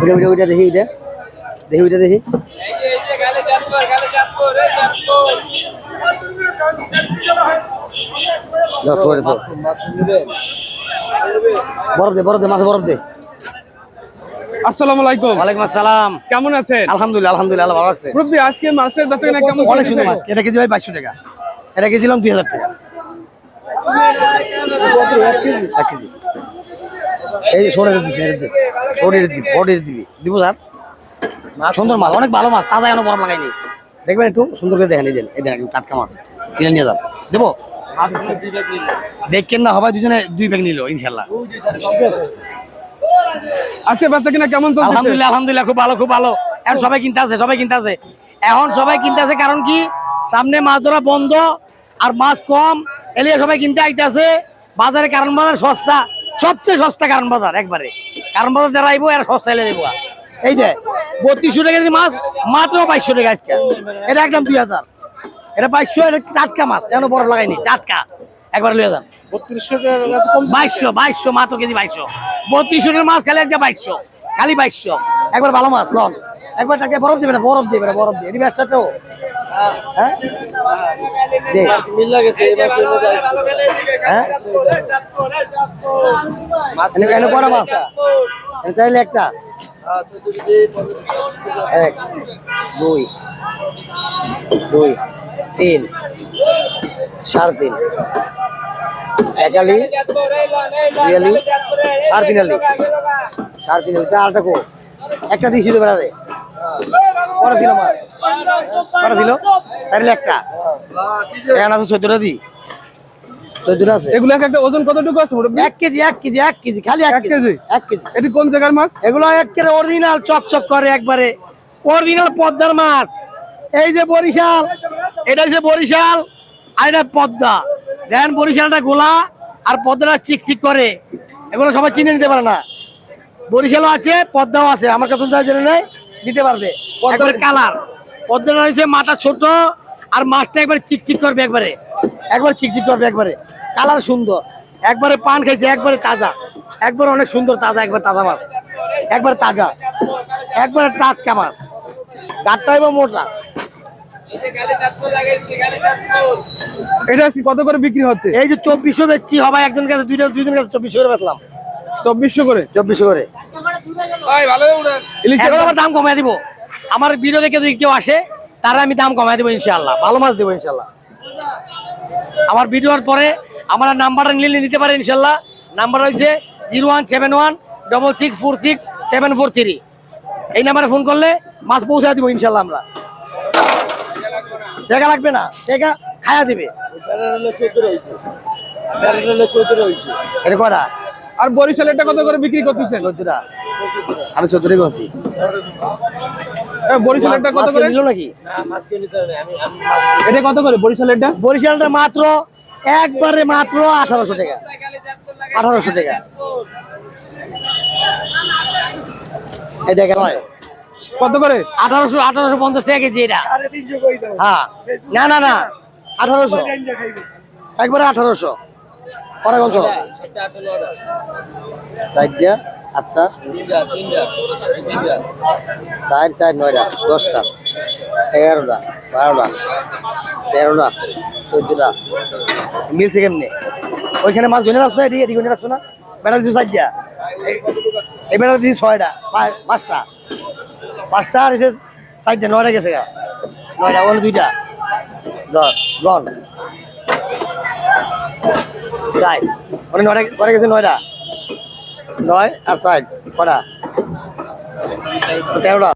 ওইটা ওইটা ওইটা দেখি ওইটা দেখি ওইটা দেখি। বরফ দে বরফ দে মাছ বরফ দে। আসসালামু আলাইকুম। ওয়ালাইকুম আসসালাম। কেমন আছেন? আলহামদুলিল্লাহ আলহামদুলিল্লাহ ভালো আছে। মুরব্বী আজকে মাছের কেমন অনেক সুন্দর মাছ। এটা কেজি ভাই বাইশশো টাকা। এটা কেজিলাম দুই হাজার টাকা। এক কেজি। এই যে বডির দিবি দিব স্যার সুন্দর মাছ অনেক ভালো মাছ তাজা দেখবেন একটু সুন্দর করে দেখেন দেন এই টাটকা মাছ কিনে নিয়ে যান দেবো দেখছেন না হবে দুজনে দুই ব্যাগ নিল ইনশাল্লাহ আজকে বেচা কেনা কেমন চলছে আলহামদুলিল্লাহ আলহামদুলিল্লাহ খুব ভালো খুব ভালো এখন সবাই কিনতে আছে সবাই কিনতে আছে এখন সবাই কিনতে আছে কারণ কি সামনে মাছ ধরা বন্ধ আর মাছ কম এলিয়ে সবাই কিনতে আইতে আছে বাজারে কারণ বাজার সস্তা সবচেয়ে সস্তা কারণ বাজার একবারে। কারণ বাজার যারা আইবো এরা সস্তা এলে দেবো। এই যে বত্রিশশো টাকা মাছ মাত্র বাইশশো টাকা আজকে। এটা একদম দুই হাজার। এটা বাইশশো এটা টাটকা মাছ এখনও বরফ লাগাইনি টাটকা। একবার লিয়ে যান। বাইশশো বাইশশো মাত্র কেজি বাইশশো। বত্রিশশো টাকার মাছ খালি একটা বাইশশো খালি বাইশশো। একবার ভালো মাছ লন। একবার টাকা বরফ দেবে না বরফ দেবে না বরফ দিয়ে ব্যবসাটাও হ্যাঁ? দে। হ্যাঁ? এনে- এনে কটা মাছ? চাইলে একটা। এক, দুই দুই, তিন, সাড়ে তিন। দুই আলি সাড়ে তিন আলি সাড়ে তিন আলি আলটা কো। একটা দিয়েছিল বেড়াতে। কটা ছিল মাছ। কটা ছিল তাহলে একটা এখন আছে চোদ্দটা দি। চোদ্দটা আছে? এগুলো একটা ওজন কতটুকু আছে এক কেজি এক কেজি এক কেজি খালি এক এক কেজি কেজি? এক কেজি। এটি কোন জায়গার মাছ? এগুলো একেবারে অরিজিনাল চকচক করে একবারে। অরিজিনাল পদ্মার মাছ। এই যে বরিশাল এটা হচ্ছে বরিশাল আর এটা পদ্মা। দেখেন বরিশালটা গোলা আর পদ্মাটা চিকচিক করে। এগুলো সবাই চিনে নিতে পারে না। বরিশালও আছে পদ্মাও আছে। আমার কাছে যা জেনে নেই নিতে পারবে। একবারে কালার পদ্মাটা হচ্ছে মাথা ছোট আর মাছটা একবারে চিকচিক করবে একবারে। একবার চিকচিক করবে একবারে। কালার সুন্দর। একবারে পান খাইছে একবারে তাজা। একবার অনেক সুন্দর তাজা একবার তাজা মাছ। একবার তাজা। একবারে টাটকা মাছ। গাটটা এবং মোটা। এটা কত করে বিক্রি হচ্ছে? এই যে চব্বিশশো বেচছি সবাই একজনের কাছে দুইটা দুইজনের কাছে চব্বিশশো করে বেচলাম। চব্বিশশো করে? চব্বিশশো করে। ইলিশ এখন আবার দাম কমাই দিব। আমার ভিডিও দেখে যদি কেউ আসে তারা আমি দাম কমাই দেবো ইনশাল্লাহ ভালো মাছ দেবো ইনশাল্লাহ আমার ভিডিওর পরে আমার নাম্বারটা নিলে নিতে পারে ইনশাল্লাহ নাম্বার হয়েছে zero one seven one double six four six seven four three এই নাম্বারে ফোন করলে মাছ পৌঁছে দিব ইনশাল্লাহ আমরা। দেখা লাগবে না। দেখা খায়া দিবে। এটা কটা আর বরিশালেরটা কত করে বিক্রি করতেছেন? চোদ্দটা। আমি চোদ্দটাই বলছি। বরিশালেরটা কত করে? নিলো নাকি? এটা কত করে বরিশালেরটা? বরিশালটা মাত্র একবারে মাত্র আঠারোশো টাকা। আঠারোশো টাকা। এই দেখেন ভাই। কত করে? আঠারোশো আঠারোশো পঞ্চাশ টাকা কেজি এটা। হ্যাঁ। না না না। আঠারোশো। একবারে আঠারোশো। চারটা আটটা? চার চার, নয়টা, দশটা, এগারোটা, বারোটা, তেরোটা, চোদ্দটা। মিলছে কেমনি? ওইখানে মাছ গনে রাখছো এটি এটি গনে রাখছো না? বেড়া দিচ্ছি চারটা এই- বেড়া দিচ্ছি ছয়টা পাঁচটা। পাঁচটা আর এসে চারটা নয়টা গেছে গা। নয়টা ওখানে দুইটা। দশ গন চার। মানে নয়টা কটা গেছে? নয়টা। নয় আর চাই কটা? তেরোটা।